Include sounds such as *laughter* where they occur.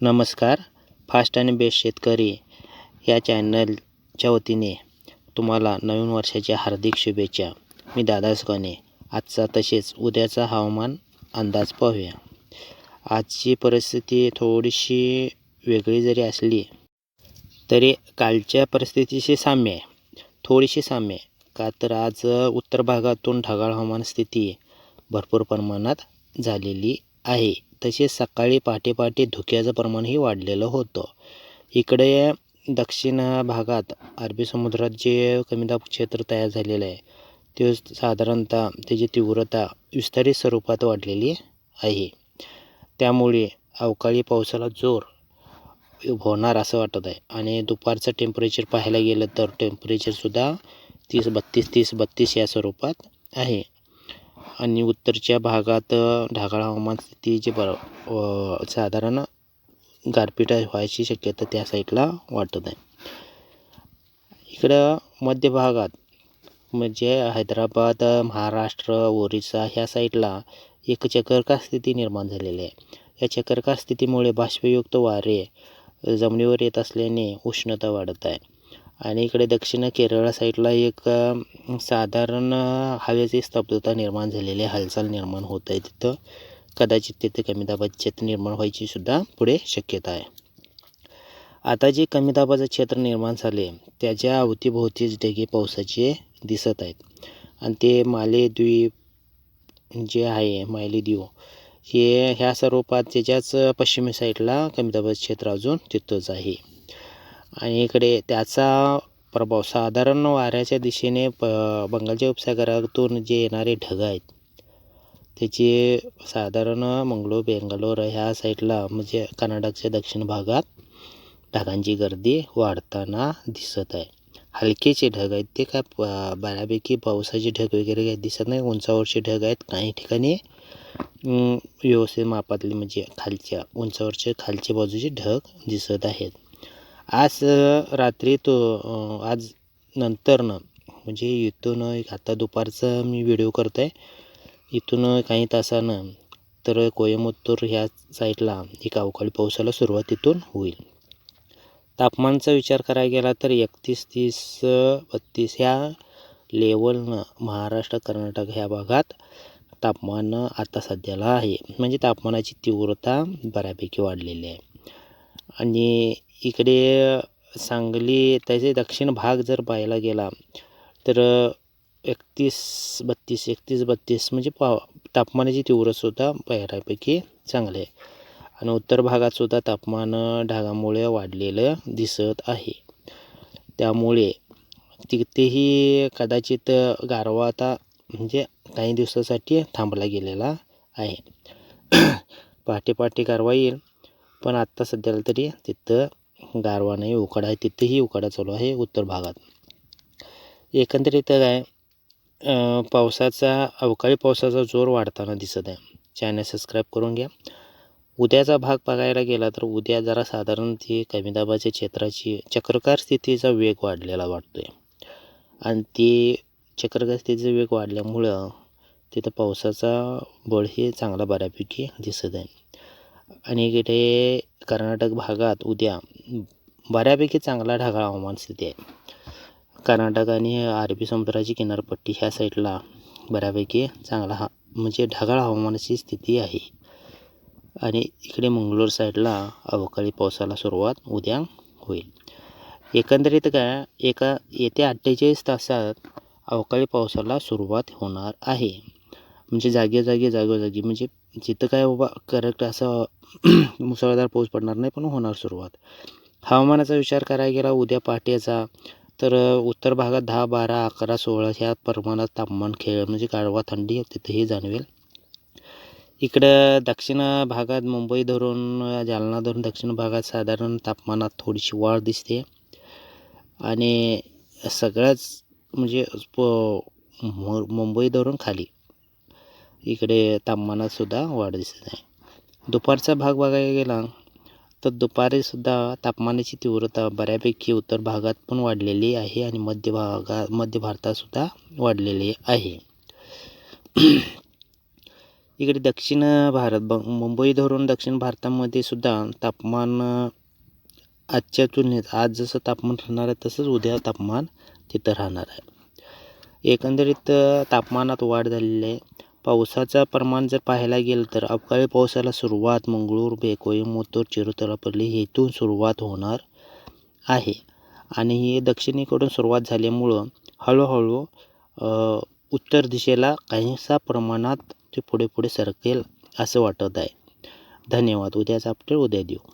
नमस्कार फास्ट आणि बेस्ट शेतकरी या चॅनलच्या वतीने तुम्हाला नवीन वर्षाच्या हार्दिक शुभेच्छा. मी दादा सुकाने आजचा तसेच उद्याचा हवामान अंदाज पाहूया. आजची परिस्थिती थोडीशी वेगळी जरी असली तरी कालच्या परिस्थितीशी साम्य आहे. थोडीशी साम्य आहे. का तर आज उत्तर भागातून ढगाळ हवामान स्थिती भरपूर प्रमाणात झालेली आहे. तसेच सकाळी पहाटे पहाटे धुक्याचं प्रमाणही वाढलेलं होतं. इकडे दक्षिण भागात अरबी समुद्रात जे कमी दाब क्षेत्र तयार झालेलं आहे ते साधारणतः त्याची तीव्रता विस्तारित स्वरूपात वाढलेली आहे. त्यामुळे अवकाळी पावसाला जोर होणार असं वाटत आहे. आणि दुपारचं टेम्परेचर पाहायला गेलं तर टेम्परेचरसुद्धा तीस बत्तीस तीस बत्तीस या स्वरूपात आहे. आणि उत्तरच्या भागात ढगाळ हवामान स्थितीची बर साधारण गारपीट व्हायची शक्यता त्या साईडला वाटत आहे. इकडं मध्य भागात म्हणजे हैदराबाद महाराष्ट्र ओरिसा ह्या साईडला एक चक्रकार स्थिती निर्माण झालेली आहे. या चक्रकार स्थितीमुळे बाष्पयुक्त वारे जमिनीवर येत असल्याने उष्णता वाढत आहे. आणि इकडे दक्षिण केरळ साईडला एक साधारण हवेची स्तब्धता निर्माण झालेली हालचाल निर्माण होत आहे तिथं. कदाचित तिथे कमी दाबाचे क्षेत्र निर्माण व्हायची सुद्धा पुढे शक्यता आहे. आता जे कमी दाबाचं क्षेत्र निर्माण झाले त्याच्या अवतीभोवतीच ढगे पावसाचे दिसत आहेत. आणि ते माले द्वीप जे आहे मायली द्वीप हे ह्या स्वरूपात त्याच्याच पश्चिमी साईडला कमी दाबाचं क्षेत्र अजून तिथंच आहे. आणि इकडे त्याचा प्रभाव साधारण वाऱ्याच्या दिशेने प बंगालच्या उपसागरातून जे येणारे ढग आहेत त्याचे साधारण मंगळूर बेंगलोर ह्या साईडला म्हणजे कर्नाटकच्या दक्षिण भागात ढगांची गर्दी वाढताना दिसत आहे. हलकेचे ढग आहेत ते काय प बऱ्यापैकी पावसाचे ढग वगैरे काही दिसत नाही उंचावरचे ढग आहेत. काही ठिकाणी व्यवस्थित मापातले म्हणजे खालच्या उंचावरचे खालच्या बाजूचे ढग दिसत आहेत. आज रात्री तो आज नंतरनं म्हणजे इथून एक आता दुपारचा मी व्हिडिओ करतो आहे इथून काही तासानं तर कोयमुत्तूर ह्या साईडला एक अवकाळी पावसाला सुरुवात इथून होईल. तापमानचा विचार करायला गेला तर एकतीस तीस बत्तीस ह्या लेवलनं महाराष्ट्र कर्नाटक ह्या भागात तापमान आता सध्याला आहे. म्हणजे तापमानाची तीव्रता बऱ्यापैकी वाढलेली आहे. आणि इकडे सांगली त्याचे दक्षिण भाग जर पाहायला गेला तर एकतीस बत्तीस एकतीस बत्तीस म्हणजे पा तापमानाची तीव्रसुद्धा बऱ्यापैकी चांगली आहे. आणि उत्तर भागातसुद्धा तापमान ढगामुळे वाढलेलं दिसत आहे. त्यामुळे तिथेही कदाचित गारवा आता म्हणजे काही दिवसासाठी थांबला गेलेला आहे. *clears throat* पहाटे पहाटे गारवा येईल पण आत्ता सध्याला तरी तिथं गारवा नाही उकाडा आहे तिथंही उकाडा चालू आहे उत्तर भागात. एकंदरीत काय पावसाचा अवकाळी पावसाचा जोर वाढताना दिसत आहे. चॅनल सबस्क्राईब करून घ्या. उद्याचा भाग बघायला गेला तर उद्या जरा साधारण ती कमी दाबाच्या क्षेत्राची चक्रकार स्थितीचा वेग वाढलेला वाटतो आहे आणि ती चक्रकार स्थितीचा वेग वाढल्यामुळं तिथं पावसाचा बळ हे चांगला बऱ्यापैकी दिसत आहे. आणि इकडे कर्नाटक भागात उद्या बऱ्यापैकी चांगला ढगाळ हवामान स्थिती आहे. कर्नाटक आणि अरबी समुद्राची किनारपट्टी ह्या साईडला बऱ्यापैकी चांगला हा म्हणजे ढगाळ हवामानाची स्थिती आहे. आणि इकडे मंगळूर साईडला अवकाळी पावसाला सुरुवात उद्या होईल. एकंदरीत काय एका येत्या अठ्ठेचाळीस तासात अवकाळी पावसाला सुरुवात होणार आहे. म्हणजे जागेजागी जागोजागी म्हणजे जिथं काय बाबा करेक्ट असं *clears throat* मुसळधार पाऊस पडणार नाही पण होणार सुरुवात. हवामानाचा विचार करायला गेला उद्या पहाटेचा तर उत्तर भागात दहा बारा अकरा सोळा ह्या प्रमाणात तापमान खेळ म्हणजे गारवा थंडी तिथेही जाणवेल. इकडं दक्षिण भागात मुंबई धरून जालना धरून दक्षिण भागात साधारण तापमानात थोडीशी वाढ दिसते. आणि सगळ्याच म्हणजे मुंबई धरून खाली. इकडे तापमानातसुद्धा वाढ दिसत आहे. दुपारचा भाग बघायला गेला तर दुपारीसुद्धा तापमानाची तीव्रता बऱ्यापैकी उत्तर भागात पण वाढलेली आहे आणि मध्य भागा मध्य भारतातसुद्धा वाढलेली आहे. इकडे दक्षिण भारत ब मुंबई धरून दक्षिण भारतामध्ये सुद्धा तापमान आजच्या तुलनेत आज जसं तापमान राहणार आहे तसंच उद्या तापमान तिथं राहणार आहे. एकंदरीत तापमानात वाढ झालेली आहे. पावसाचं प्रमाण जर पाहायला गेलं तर अवकाळी पावसाला सुरुवात मंगळूर बेकोई मोतूर चिरुतलापल्ली येथून सुरुवात होणार आहे. आणि ही दक्षिणेकडून सुरुवात झाल्यामुळं हळूहळू उत्तर दिशेला काहीसा प्रमाणात ते पुढे पुढे सरकेल असं वाटत आहे. धन्यवाद. उद्याचा अपडेट उद्या देऊ.